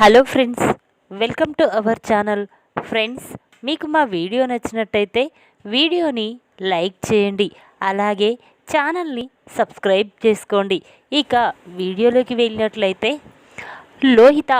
Hello friends welcome to our channel. Friends మీకు మా video నచ్చినట్టయితే వీడియోని లైక్ చేయండి అలాగే ఛానల్ని సబ్స్క్రైబ్ చేసుకోండి. ఇక వీడియోలోకి వెళ్ళినట్లయితే లోహిత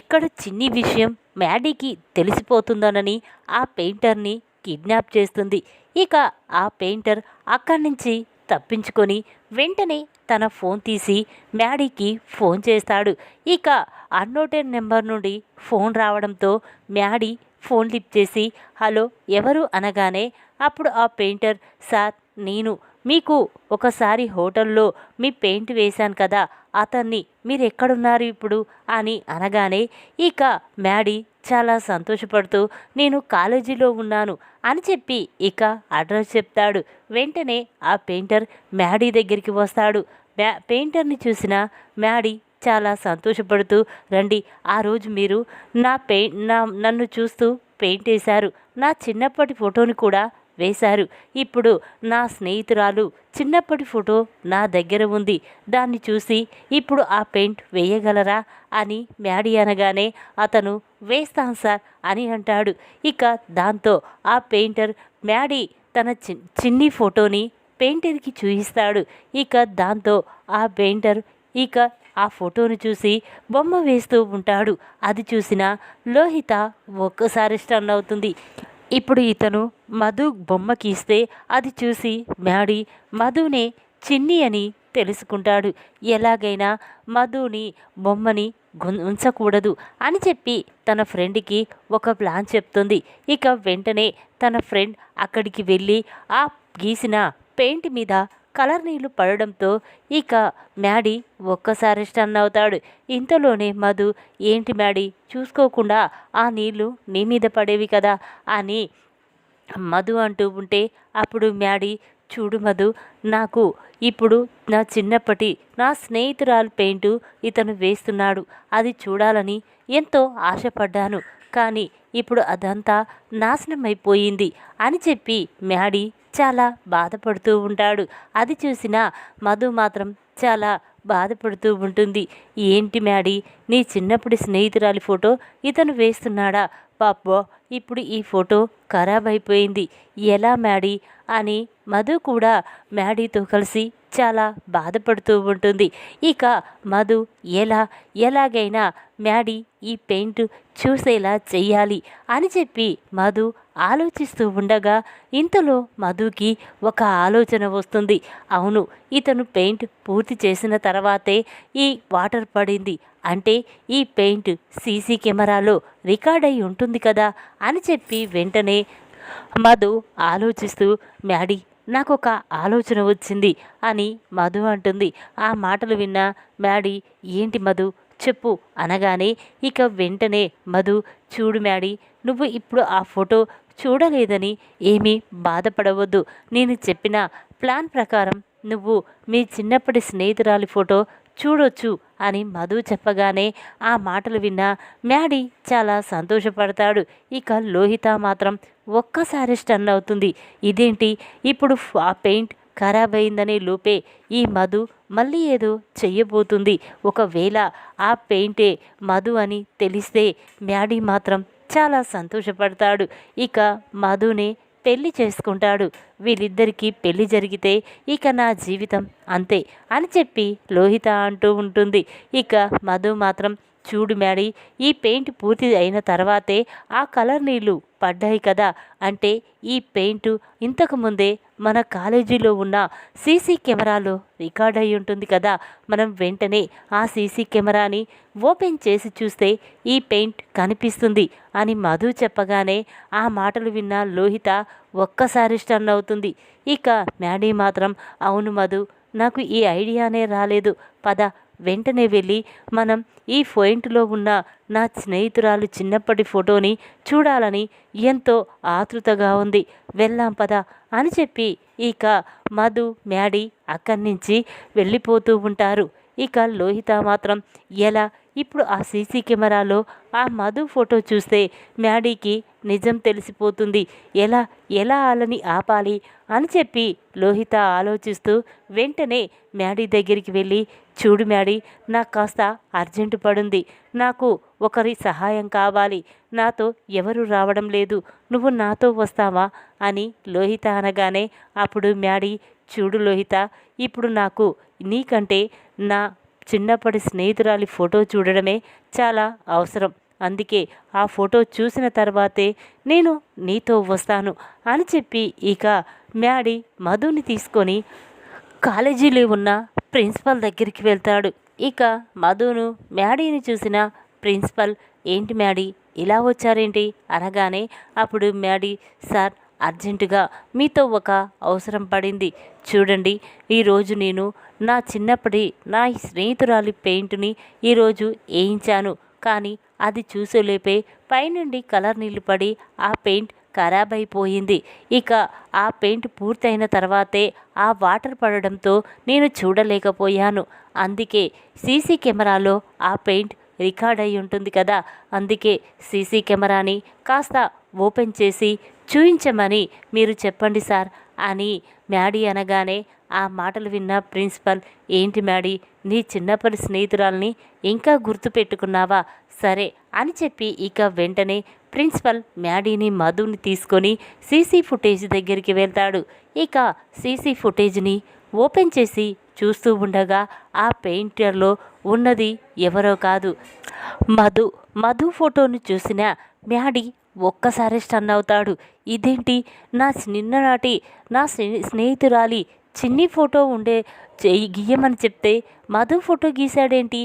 ఎక్కడ చిన్ని విషయం మ్యాడీకి తెలిసిపోతుందోనని ఆ పెయింటర్ని కిడ్నాప్ చేస్తుంది. ఇక ఆ పెయింటర్ అక్కడి నుంచి తప్పించుకొని వెంటనే తన ఫోన్ తీసి మ్యాడీకి ఫోన్ చేస్తాడు. ఇక అన్నోటెడ్ నెంబర్ నుండి ఫోన్ రావడంతో మ్యాడీ ఫోన్ లిప్ చేసి హలో ఎవరు? అనగానే అప్పుడు ఆ పెయింటర్ సార్ నేను. మీకు ఒకసారి హోటల్లో మీ పెయింట్ వేశాను కదా అతన్ని మీరు ఎక్కడున్నారు ఇప్పుడు? అని అనగానే ఇక మ్యాడీ చాలా సంతోషపడుతూ నేను కాలేజీలో ఉన్నాను అని చెప్పి ఇక అడ్రస్ చెప్తాడు. వెంటనే ఆ పెయింటర్ మ్యాడీ దగ్గరికి వస్తాడు. మ్యా పెయింటర్ని చూసిన మ్యాడీ చాలా సంతోషపడుతూ రండి ఆ రోజు మీరు నా పెయి నా నన్ను చూస్తూ పెయింట్ వేశారు. నా చిన్నప్పటి ఫోటోని కూడా వేశారు. ఇప్పుడు నా స్నేహితురాలు చిన్నప్పటి ఫోటో నా దగ్గర ఉంది. దాన్ని చూసి ఇప్పుడు ఆ పెయింట్ వేయగలరా? అని మ్యాడీ అనగానే అతను వేస్తాను సార్ అని అంటాడు. ఇక దాంతో ఆ పెయింటర్ మ్యాడీ తన చిన్ని ఫోటోని పెయింటర్కి చూపిస్తాడు ఇక దాంతో ఆ పెయింటర్ ఇక ఆ ఫోటోను చూసి బొమ్మ వేస్తూ ఉంటాడు. అది చూసిన లోహిత ఒక్కసారి స్టన్ అవుతుంది. ఇప్పుడు ఇతను మధు బొమ్మ గీస్తే అది చూసి మ్యాడీ మధునే చిన్ని అని తెలుసుకుంటాడు. ఎలాగైనా మధుని బొమ్మని గుం- ఉంచకూడదు అని చెప్పి తన ఫ్రెండ్కి ఒక ప్లాన్ చెప్తుంది. ఇక వెంటనే తన ఫ్రెండ్ అక్కడికి వెళ్ళి ఆ గీసిన పెయింట్ మీద కలర్ నీళ్ళు పడడంతో ఇక మ్యాడీ ఒక్కసారి స్టన్ అవుతాడు. ఇంతలోనే మధు ఏంటి మ్యాడీ చూసుకోకుండా ఆ నీళ్ళు నీ మీద పడేవి కదా అని మధు అంటూ ఉంటే అప్పుడు మ్యాడీ చూడు మధు నాకు ఇప్పుడు నా చిన్నప్పటి నా స్నేహితురాలు పెయింటు ఇతను వేస్తున్నాడు. అది చూడాలని ఎంతో ఆశపడ్డాను. కానీ ఇప్పుడు అదంతా నాశనమైపోయింది అని చెప్పి మ్యాడీ చాలా బాధపడుతూ ఉంటాడు. అది చూసిన మధు మాత్రం చాలా బాధపడుతూ ఉంటుంది. ఏంటి మ్యాడీ నీ చిన్నప్పటి స్నేహితురాలి ఫోటో ఇతను వేస్తున్నాడా? పాపో ఇప్పుడు ఈ ఫోటో ఖరాబ్ అయిపోయింది. ఎలా మ్యాడీ? అని మధు కూడా మ్యాడీతో కలిసి చాలా బాధపడుతూ ఉంటుంది. ఇక మధు ఎలా? ఎలాగైనా మ్యాడీ ఈ పెయింట్ చూసేలా చెయ్యాలి అని చెప్పి మధు ఆలోచిస్తూ ఉండగా ఇంతలో మధుకి ఒక ఆలోచన వస్తుంది. అవును ఇతను పెయింట్ పూర్తి చేసిన తర్వాతే ఈ వాటర్ పడింది. అంటే ఈ పెయింట్ సీసీ కెమెరాలో రికార్డ్ అయి ఉంటుంది కదా అని చెప్పి వెంటనే మధు ఆలోచిస్తూ మ్యాడీ నాకు ఒక ఆలోచన వచ్చింది అని మధు అంటుంది. ఆ మాటలు విన్న మ్యాడీ ఏంటి మధు చెప్పు అనగానే ఇక వెంటనే మధు చూడు మ్యాడీ నువ్వు ఇప్పుడు ఆ ఫోటో చూడలేదని ఏమీ బాధపడవద్దు. నేను చెప్పిన ప్లాన్ ప్రకారం నువ్వు మీ చిన్నప్పటి స్నేహితురాలి ఫోటో చూడొచ్చు అని మధు చెప్పగానే ఆ మాటలు విన్న మ్యాడీ చాలా సంతోషపడతాడు. ఇక లోహిత మాత్రం ఒక్కసారి స్టన్ అవుతుంది. ఇదేంటి? ఇప్పుడు ఆ పెయింట్ ఖరాబ్ అయిందనే లోపే ఈ మధు మళ్ళీ ఏదో చెయ్యబోతుంది. ఒకవేళ ఆ పెయింటే మధు అని తెలిస్తే మ్యాడీ మాత్రం చాలా సంతోషపడతాడు. ఇక మధునే పెళ్ళి చేసుకుంటాడు. వీళ్ళిద్దరికీ పెళ్ళి జరిగితే ఇక నా జీవితం అంతే అని చెప్పి లోహిత అంటూ ఉంటుంది. ఇక మధు మాత్రం చూడు మ్యాడీ ఈ పెయింట్ పూర్తి అయిన తర్వాతే ఆ కలర్ నీళ్ళు పడ్డాయి కదా అంటే ఈ పెయింట్ ఇంతకుముందే మన కాలేజీలో ఉన్న సీసీ కెమెరాలో రికార్డ్ అయి ఉంటుంది కదా. మనం వెంటనే ఆ సీసీ కెమెరాని ఓపెన్ చేసి చూస్తే ఈ పెయింట్ కనిపిస్తుంది అని మధు చెప్పగానే ఆ మాటలు విన్న లోహిత ఒక్కసారి స్టన్ అవుతుంది. ఇక మ్యాడీ మాత్రం అవును మధు నాకు ఈ ఐడియానే రాలేదు. పద వెంటనే వెళ్ళి మనం ఈ పాయింట్లో ఉన్న నా స్నేహితురాలు చిన్నప్పటి ఫోటోని చూడాలని ఎంతో ఆతృతగా ఉంది. వెళ్ళాం పద అని చెప్పి ఇక మధు మ్యాడీ అక్కడి నుంచి వెళ్ళిపోతూ ఉంటారు. ఇక లోహిత మాత్రం ఎలా? ఇప్పుడు ఆ సీసీ కెమెరాలో ఆ మధు ఫోటో చూస్తే మ్యాడీకి నిజం తెలిసిపోతుంది. ఎలా? ఎలా వాళ్ళని ఆపాలి? అని చెప్పి లోహిత ఆలోచిస్తూ వెంటనే మ్యాడీ దగ్గరికి వెళ్ళి చూడు మ్యాడీ నాకు కాస్త అర్జెంటు పడుంది. నాకు ఒకరి సహాయం కావాలి. నాతో ఎవరు రావడం లేదు. నువ్వు నాతో వస్తావా? అని లోహిత అనగానే అప్పుడు మ్యాడీ చూడు లోహిత ఇప్పుడు నాకు నీకంటే నా చిన్నప్పటి స్నేహితురాలి ఫోటో చూడడమే చాలా అవసరం. అందుకే ఆ ఫోటో చూసిన తర్వాతే నేను నీతో వస్తాను అని చెప్పి ఇక మ్యాడీ మధుని తీసుకొని కాలేజీలో ఉన్న ప్రిన్సిపల్ దగ్గరికి వెళ్తాడు. ఇక మధును మ్యాడీని చూసిన ప్రిన్సిపల్ ఏంటి మ్యాడీ ఇలా వచ్చారేంటి? అనగానే అప్పుడు మ్యాడీ సార్ అర్జెంటుగా మీతో ఒక అవసరం పడింది. చూడండి ఈరోజు నేను నా చిన్నప్పటి నా స్నేహితురాలి పెయింట్ని ఈరోజు వేయించాను. కానీ అది చూసేలేపే పైనుండి కలర్ నీళ్ళు పడి ఆ పెయింట్ ఖరాబ్ అయిపోయింది ఇక ఆ పెయింట్ పూర్తయిన తర్వాతే ఆ వాటర్ పడడంతో నేను చూడలేకపోయాను. అందుకే సీసీ కెమెరాలో ఆ పెయింట్ రికార్డ్ అయి ఉంటుంది కదా. అందుకే సీసీ కెమెరాని కాస్త ఓపెన్ చేసి చూయించమని మీరు చెప్పండి సార్ అని మ్యాడీ అనగానే ఆ మాటలు విన్న ప్రిన్సిపల్ ఏంటి మ్యాడీ నీ చిన్నప్పటి స్నేహితురాల్ని ఇంకా గుర్తుపెట్టుకున్నావా సరే అని చెప్పి ఇక వెంటనే ప్రిన్సిపల్ మ్యాడీని మధుని తీసుకొని సీసీ ఫుటేజ్ దగ్గరికి వెళ్తాడు. ఇక సీసీ ఫుటేజ్ని ఓపెన్ చేసి చూస్తూ ఉండగా ఆ పెయింటర్లో ఉన్నది ఎవరో కాదు. మధు మధు ఫోటోను చూసిన మ్యాడీ ఒక్కసారి స్టన్ అవుతాడు. ఇదేంటి? నా నిన్ననాటి నా స్నే- స్నేహితురాలి చిన్ని ఫోటో ఉండే గీయమని చెప్తే మధు ఫోటో గీశాడేంటి?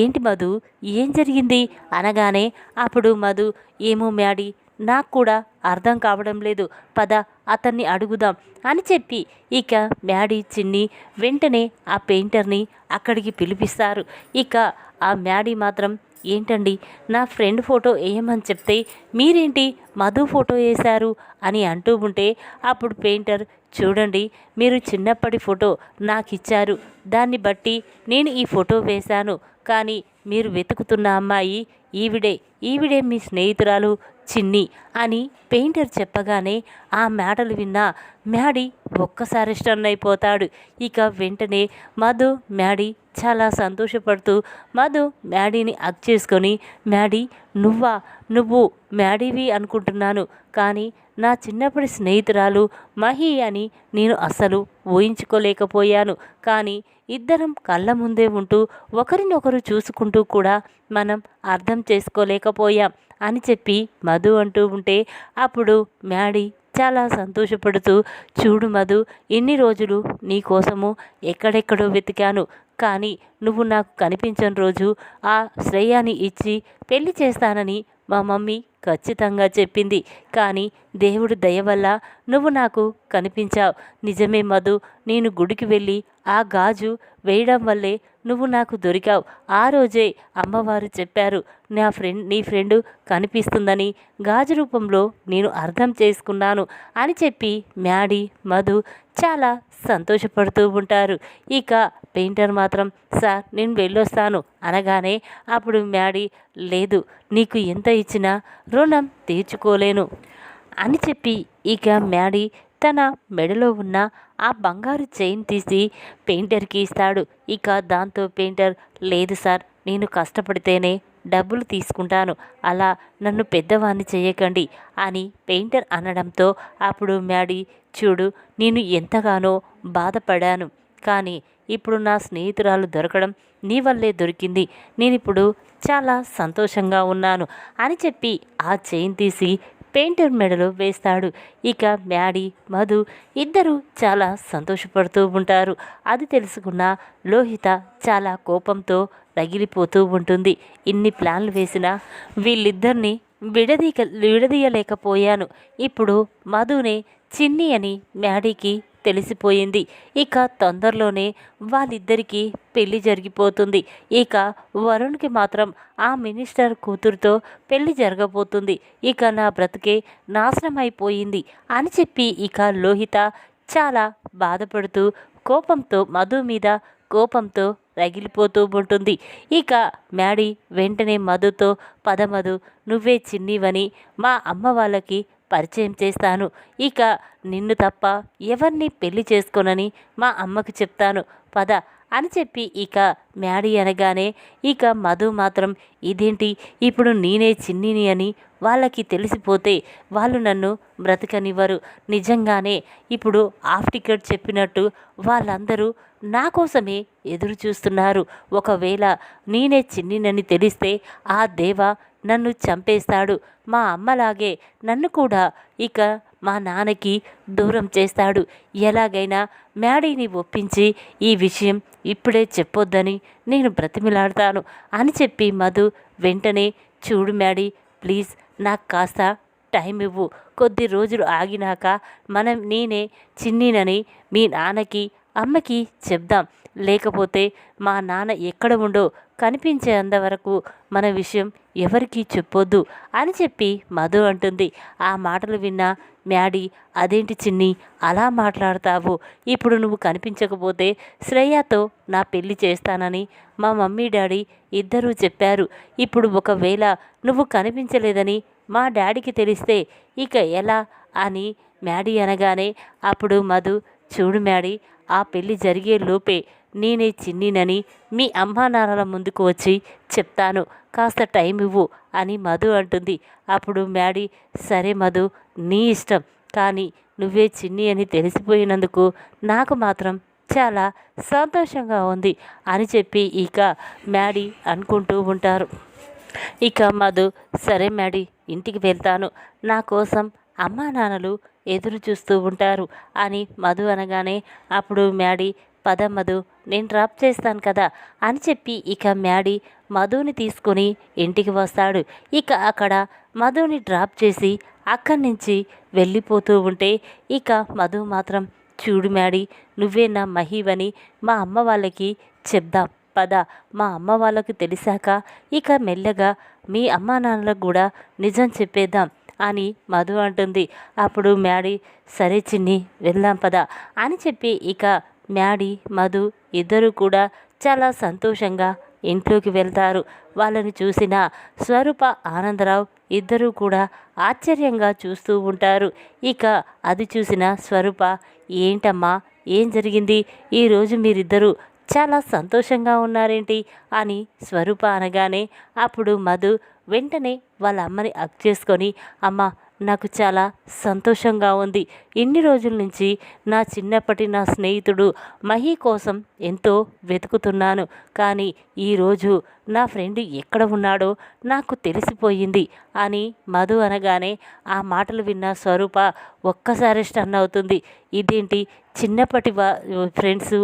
ఏంటి మధు? ఏం జరిగింది? అనగానే అప్పుడు మధు ఏమో మ్యాడీ నాకు కూడా అర్థం కావడం లేదు. పద అతన్ని అడుగుదాం అని చెప్పి ఇక మ్యాడీ చిన్ని వెంటనే ఆ పెయింటర్ని అక్కడికి పిలిపిస్తారు. ఇక ఆ మ్యాడీ మాత్రం ఏంటండి నా ఫ్రెండ్ ఫోటో వేయమని చెప్తే మీరేంటి మధు ఫోటో వేశారు అని అంటూ ఉంటే అప్పుడు పెయింటర్ చూడండి మీరు చిన్నప్పటి ఫోటో నాకు ఇచ్చారు దాన్ని బట్టి నేను ఈ ఫోటో వేశాను. కానీ మీరు వెతుకుతున్న అమ్మాయి ఈవిడే ఈవిడే మీ స్నేహితురాలు చిన్ని అని పెయింటర్ చెప్పగానే ఆ మాటలు విన్న మ్యాడీ ఒక్కసారి స్టన్ అయిపోతాడు. ఇక వెంటనే మధు మ్యాడీ చాలా సంతోషపడుతూ మధు మ్యాడీని అక్ చేసుకొని మ్యాడీ నువ్వా? నువ్వు మ్యాడీవి అనుకుంటున్నాను. కానీ నా చిన్నప్పటి స్నేహితురాలు మహి అని నేను అసలు ఊహించుకోలేకపోయాను. కానీ ఇద్దరం కళ్ళ ముందే ఉంటూ ఒకరినొకరు చూసుకుంటూ కూడా మనం అర్థం చేసుకోలేకపోయాం అని చెప్పి మధు అంటూ ఉంటే అప్పుడు మ్యాడీ చాలా సంతోషపడుతూ చూడు మధు ఇన్ని రోజులు నీ కోసము ఎక్కడెక్కడో వెతికాను. కానీ నువ్వు నాకు కనిపించని రోజు ఆ శ్రేయాని ఇచ్చి పెళ్ళి చేస్తానని మా మమ్మీ ఖచ్చితంగా చెప్పింది. కానీ దేవుడు దయ వల్ల నువ్వు నాకు కనిపించావు. నిజమే మధు నేను గుడికి వెళ్ళి ఆ గాజు వేయడం వల్లే నువ్వు నాకు దొరికావు. ఆ రోజే అమ్మవారు చెప్పారు నా ఫ్రెండ్ నీ ఫ్రెండు కనిపిస్తుందని గాజు రూపంలో నేను అర్థం చేసుకున్నాను అని చెప్పి మ్యాడీ మధు చాలా సంతోషపడుతూ ఉంటారు. ఇక పెయింటర్ మాత్రం సార్ నేను వెళ్ళొస్తాను అనగానే అప్పుడు మ్యాడీ లేదు నీకు ఎంత ఇచ్చినా రుణం తీర్చుకోలేను అని చెప్పి ఇక మ్యాడీ తన మెడలో ఉన్న ఆ బంగారు చైన్ తీసి పెయింటర్కి ఇస్తాడు. ఇక దాంతో పెయింటర్ లేదు సార్ నేను కష్టపడితేనే డబ్బులు తీసుకుంటాను. అలా నన్ను పెద్దవాణ్ణి చేయకండి అని పెయింటర్ అనడంతో అప్పుడు మ్యాడీ చూడు నేను ఎంతగానో బాధపడాను. కానీ ఇప్పుడు నా స్నేహితురాలు దొరకడం నీ వల్లే దొరికింది. నేనిప్పుడు చాలా సంతోషంగా ఉన్నాను అని చెప్పి ఆ చైన్ తీసి పెయింటర్ మెడలో వేస్తాడు. ఇక మ్యాడీ మధు ఇద్దరు చాలా సంతోషపడుతూ ఉంటారు. అది తెలుసుకున్న లోహిత చాలా కోపంతో రగిలిపోతూ ఉంటుంది. ఇన్ని ప్లాన్లు వేసినా వీళ్ళిద్దరిని విడదీక విడదీయలేకపోయాను. ఇప్పుడు మధునే చిన్ని అని మ్యాడీకి తెలిసిపోయింది. ఇక తొందరలోనే వాళ్ళిద్దరికీ పెళ్ళి జరిగిపోతుంది. ఇక వరుణ్కి మాత్రం ఆ మినిస్టర్ కూతురుతో పెళ్ళి జరగబోతుంది. ఇక నా బ్రతికే నాశనం అయిపోయింది అని చెప్పి ఇక లోహిత చాలా బాధపడుతూ కోపంతో మధు మీద కోపంతో రగిలిపోతూ ఉంటుంది. ఇక మ్యాడీ వెంటనే మధుతో పదమధు నువ్వే చిన్నివని మా అమ్మ వాళ్ళకి పరిచయం చేస్తాను. ఇక నిన్ను తప్ప ఎవరిని పెళ్ళి చేసుకోనని మా అమ్మకు చెప్తాను. పద అని చెప్పి ఇక మ్యాడీ అనగానే ఇక మధు మాత్రం ఇదేంటి? ఇప్పుడు నేనే చిన్నిని అని వాళ్ళకి తెలిసిపోతే వాళ్ళు నన్ను బ్రతకనివ్వరు. నిజంగానే ఇప్పుడు ఆఫ్ టికెట్ చెప్పినట్టు వాళ్ళందరూ నా కోసమే ఎదురు చూస్తున్నారు ఒకవేళ నేనే చిన్నినని తెలిస్తే ఆ దేవ నన్ను చంపేస్తాడు. మా అమ్మలాగే నన్ను కూడా ఇక మా నాన్నకి దూరం చేస్తాడు. ఎలాగైనా మ్యాడీని ఒప్పించి ఈ విషయం ఇప్పుడే చెప్పొద్దని నేను బ్రతిమిలాడతాను అని చెప్పి మధు వెంటనే చూడు మ్యాడీ ప్లీజ్ నాకు కాస్త టైం ఇవ్వు. కొద్ది రోజులు ఆగినాక మనం నేనే చిన్నీనని మీ నాన్నకి అమ్మకి చెప్దాం. లేకపోతే మా నాన్న ఎక్కడ ఉండో? కనిపించేంత వరకు మన విషయం ఎవరికీ చెప్పొద్దు అని చెప్పి మధు అంటుంది. ఆ మాటలు విన్న మ్యాడీ అదేంటి చిన్ని అలా మాట్లాడతావు? ఇప్పుడు నువ్వు కనిపించకపోతే శ్రేయతో నా పెళ్ళి చేస్తానని మా మమ్మీ డాడీ ఇద్దరూ చెప్పారు. ఇప్పుడు ఒకవేళ నువ్వు కనిపించలేదని మా డాడీకి తెలిస్తే ఇక ఎలా? అని మ్యాడీ అనగానే అప్పుడు మధు చూడు మ్యాడీ ఆ పెళ్ళి జరిగే లోపే నేనే చిన్నినని మీ అమ్మానాన్నల ముందుకు వచ్చి చెప్తాను. కాస్త టైం ఇవ్వు అని మధు అంటుంది. అప్పుడు మ్యాడీ సరే మధు నీ ఇష్టం. కానీ నువ్వే చిన్ని అని తెలిసిపోయినందుకు నాకు మాత్రం చాలా సంతోషంగా ఉంది అని చెప్పి ఇక మ్యాడీ అనుకుంటూ ఉంటారు. ఇక మధు సరే మ్యాడీ ఇంటికి వెళ్తాను. నా కోసం అమ్మా నాన్నలు ఎదురు చూస్తూ ఉంటారు అని మధు అనగానే అప్పుడు మ్యాడీ పద మధు నేను డ్రాప్ చేస్తాను కదా అని చెప్పి ఇక మ్యాడీ మధుని తీసుకొని ఇంటికి వస్తాడు. ఇక అక్కడ మధుని డ్రాప్ చేసి అక్కడి నుంచి వెళ్ళిపోతూ ఉంటే ఇక మధు మాత్రం చూడు మ్యాడీ నువ్వే నా మహివని మా అమ్మ వాళ్ళకి చెప్దాం పద మా అమ్మ వాళ్ళకు తెలిసాక ఇక మెల్లగా మీ అమ్మా నాన్నలకు కూడా నిజం చెప్పేద్దాం అని మధు అంటుంది. అప్పుడు మ్యాడీ సరే చిన్ని వెళ్దాం పద అని చెప్పి ఇక మ్యాడీ మధు ఇద్దరు కూడా చాలా సంతోషంగా ఇంట్లోకి వెళ్తారు. వాళ్ళని చూసిన స్వరూప ఆనందరావు ఇద్దరూ కూడా ఆశ్చర్యంగా చూస్తూ ఉంటారు. ఇక అది చూసిన స్వరూప ఏంటమ్మా ఏం జరిగింది? ఈరోజు మీరిద్దరూ చాలా సంతోషంగా ఉన్నారేంటి? అని స్వరూప అనగానే అప్పుడు మధు వెంటనే వాళ్ళ అమ్మని అక్ చేసుకొని అమ్మ నాకు చాలా సంతోషంగా ఉంది. ఇన్ని రోజుల నుంచి నా చిన్నప్పటి నా స్నేహితుడు మహి కోసం ఎంతో వెతుకుతున్నాను. కానీ ఈరోజు నా ఫ్రెండ్ ఎక్కడ ఉన్నాడో నాకు తెలిసిపోయింది అని మధు అనగానే ఆ మాటలు విన్న స్వరూప ఒక్కసారి స్టన్ అవుతుంది. ఇదేంటి? చిన్నప్పటి ఫ్రెండ్స్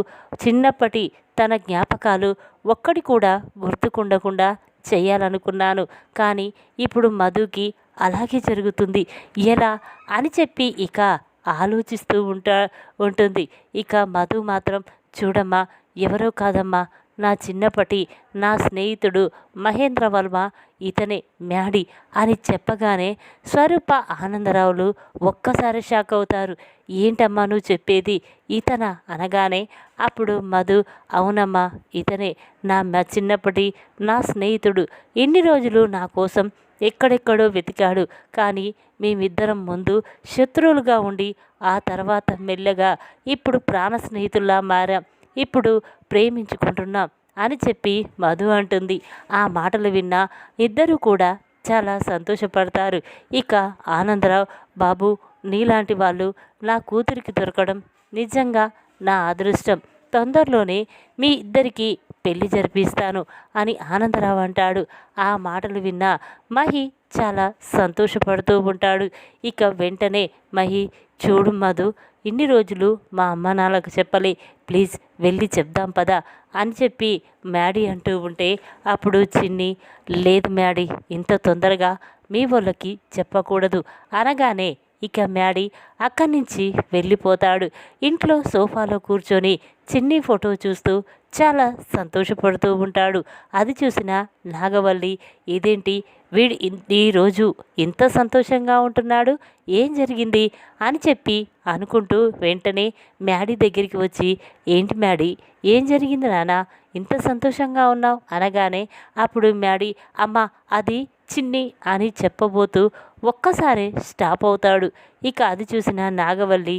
చిన్నప్పటి తన జ్ఞాపకాలు ఒక్కడి కూడా గుర్తుకుండకుండా చేయాలనుకున్నాను. కానీ ఇప్పుడు మధుకి అలాగే జరుగుతుంది. ఎలా? అని చెప్పి ఇక ఆలోచిస్తూ ఉంటా ఉంటుంది. ఇక మధు మాత్రం చూడమ్మా ఎవరో కాదమ్మా. నా చిన్నప్పటి నా స్నేహితుడు మహేంద్ర వర్మ ఇతనే మ్యాడి అని చెప్పగానే స్వరూప ఆనందరావులు ఒక్కసారి షాక్ అవుతారు. ఏంటమ్మా నువ్వు చెప్పేది? ఇతన అనగానే అప్పుడు మధు అవునమ్మా ఇతనే నా చిన్నప్పటి నా స్నేహితుడు. ఎన్ని రోజులు నా కోసం ఎక్కడెక్కడో వెతికాడు. కానీ మేమిద్దరం ముందు శత్రువులుగా ఉండి ఆ తర్వాత మెల్లగా ఇప్పుడు ప్రాణ స్నేహితుల్లా మారాం. ఇప్పుడు ప్రేమించుకుంటున్నాం అని చెప్పి మధు అంటుంది. ఆ మాటలు విన్న ఇద్దరూ కూడా చాలా సంతోషపడతారు. ఇక ఆనందరావు బాబు నీలాంటి వాళ్ళు నా కూతురికి దొరకడం నిజంగా నా అదృష్టం. తొందరలోనే మీ ఇద్దరికీ పెళ్ళి జరిపిస్తాను అని ఆనందరావు అంటాడు. ఆ మాటలు విన్న మహి చాలా సంతోషపడుతూ ఉంటాడు. ఇక వెంటనే మహి చూడు మధు ఇన్ని రోజులు మా అమ్మ నాన్నకు చెప్పలే. ప్లీజ్ వెళ్ళి చెప్దాం పదా అని చెప్పి మ్యాడీ అంటూ ఉంటే అప్పుడు చిన్ని లేదు మ్యాడీ ఇంత తొందరగా మీ వాళ్ళకి చెప్పకూడదు. అనగానే ఇక మ్యాడీ అక్కడి నుంచి వెళ్ళిపోతాడు. ఇంట్లో సోఫాలో కూర్చొని చిన్ని ఫోటో చూస్తూ చాలా సంతోషపడుతూ ఉంటాడు. అది చూసిన నాగవల్లి ఇదేంటి? వీడు ఈరోజు ఇంత సంతోషంగా ఉంటున్నాడు? ఏం జరిగింది? అని చెప్పి అనుకుంటూ వెంటనే మ్యాడీ దగ్గరికి వచ్చి ఏంటి మ్యాడీ? ఏం జరిగింది నాన్న ఇంత సంతోషంగా ఉన్నావు? అనగానే అప్పుడు మ్యాడీ అమ్మ అది చిన్ని అని చెప్పబోతూ ఒక్కసారి స్టాప్ అవుతాడు. ఇక అది చూసిన నాగవల్లి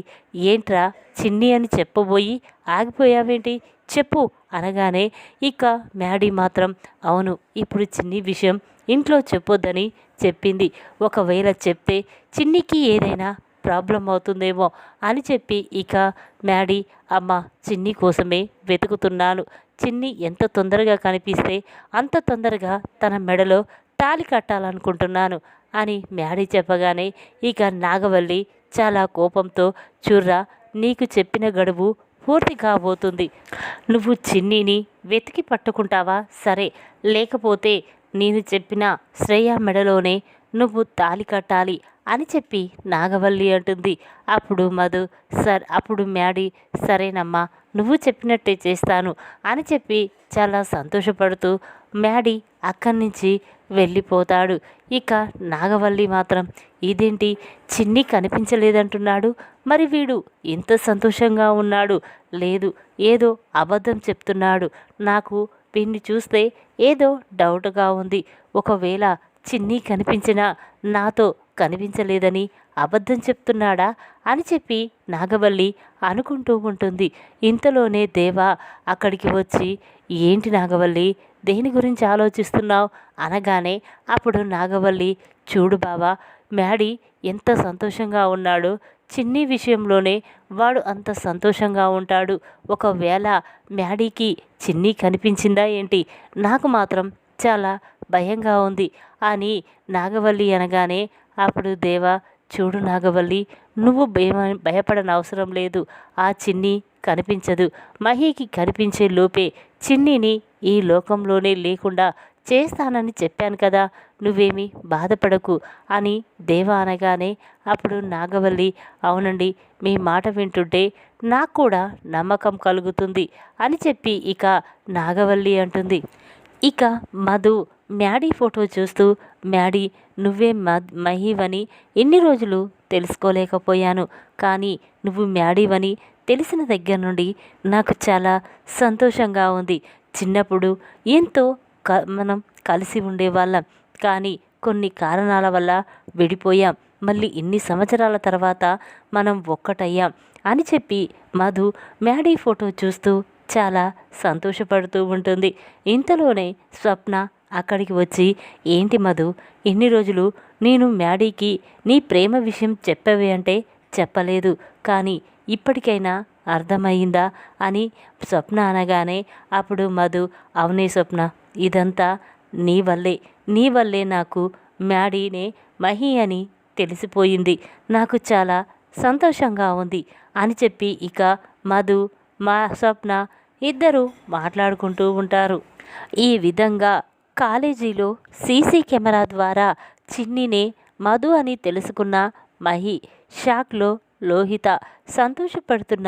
ఏంట్రా చిన్ని అని చెప్పబోయి ఆగిపోయావేంటి? చెప్పు అనగానే ఇక మ్యాడీ మాత్రం అవును ఇప్పుడు చిన్ని విషయం ఇంట్లో చెప్పొద్దని చెప్పింది. ఒకవేళ చెప్తే చిన్నికి ఏదైనా ప్రాబ్లం అవుతుందేమో అని చెప్పి ఇక మ్యాడీ అమ్మ చిన్ని కోసమే వెతుకుతున్నాను. చిన్ని ఎంత తొందరగా కనిపిస్తే అంత తొందరగా తన మెడలో తాలి కట్టాలనుకుంటున్నాను అని మ్యాడీ చెప్పగానే ఇక నాగవల్లి చాలా కోపంతో చూర్రా నీకు చెప్పిన గడువు పూర్తి కాబోతుంది. నువ్వు చిన్నీని వెతికి పట్టుకుంటావా? సరే లేకపోతే నేను చెప్పిన శ్రేయ మెడలోనే నువ్వు తాలి కట్టాలి అని చెప్పి నాగవల్లి అంటుంది. అప్పుడు మధు సర్ అప్పుడు మ్యాడీ సరేనమ్మా నువ్వు చెప్పినట్టే చేస్తాను అని చెప్పి చాలా సంతోషపడుతూ మ్యాడీ అక్కడి నుంచి వెళ్ళిపోతాడు. ఇక నాగవల్లి మాత్రం ఇదేంటి? చిన్ని కనిపించలేదంటున్నాడు. మరి వీడు ఇంత సంతోషంగా ఉన్నాడు. లేదు ఏదో అబద్ధం చెప్తున్నాడు. నాకు వీడిని చూస్తే ఏదో డౌట్గా ఉంది. ఒకవేళ చిన్ని కనిపించినా నాతో కనిపించలేదని అబద్ధం చెప్తున్నాడా? అని చెప్పి నాగవల్లి అనుకుంటూ ఉంటుంది. ఇంతలోనే దేవా అక్కడికి వచ్చి ఏంటి నాగవల్లి? దేని గురించి ఆలోచిస్తున్నావు? అనగానే అప్పుడు నాగవల్లి చూడు బావా మ్యాడీ ఎంత సంతోషంగా ఉన్నాడో. చిన్ని విషయంలోనే వాడు అంత సంతోషంగా ఉంటాడు. ఒకవేళ మ్యాడీకి చిన్ని కనిపించిందా ఏంటి? నాకు మాత్రం చాలా భయంగా ఉంది అని నాగవల్లి అనగానే అప్పుడు దేవా చూడు నాగవల్లి నువ్వు భయ భయపడని అవసరం లేదు. ఆ చిన్ని కనిపించదు. మహీకి కనిపించే లోపే చిన్నిని ఈ లోకంలోనే లేకుండా చేస్తానని చెప్పాను కదా నువ్వేమి బాధపడకు అని దేవ అనగానే అప్పుడు నాగవల్లి అవునండి మీ మాట వింటుంటే నాకు కూడా నమ్మకం కలుగుతుంది అని చెప్పి ఇక నాగవల్లి అంటుంది. ఇక మధు మ్యాడీ ఫోటో చూస్తూ మ్యాడీ నువ్వే మహీవని ఎన్ని రోజులు తెలుసుకోలేకపోయాను కానీ నువ్వు మ్యాడీవని తెలిసిన దగ్గర నుండి నాకు చాలా సంతోషంగా ఉంది. చిన్నప్పుడు ఎంతో క మనం కలిసి ఉండేవాళ్ళం. కానీ కొన్ని కారణాల వల్ల విడిపోయాం. మళ్ళీ ఇన్ని సంవత్సరాల తర్వాత మనం ఒక్కటయ్యాం అని చెప్పి మధు మ్యాడీ ఫోటో చూస్తూ చాలా సంతోషపడుతూ ఉంటుంది. ఇంతలోనే స్వప్న అక్కడికి వచ్చి ఏంటి మధు ఎన్ని రోజులు నేను మ్యాడీకి నీ ప్రేమ విషయం చెప్పవే అంటే చెప్పలేదు. కానీ ఇప్పటికైనా అర్థమయ్యిందా అని స్వప్న అనగానే అప్పుడు మధు అవునే స్వప్న ఇదంతా నీ వల్లే నీ వల్లే నాకు మ్యాడీనే మహి అని తెలిసిపోయింది. నాకు చాలా సంతోషంగా ఉంది అని చెప్పి ఇక మధు మా స్వప్న ఇద్దరు మాట్లాడుకుంటూ ఉంటారు. ఈ విధంగా కాలేజీలో సీసీ కెమెరా ద్వారా చిన్నినే మధు అని తెలుసుకున్న మహి షాక్లో లోహిత సంతోషపడుతున్న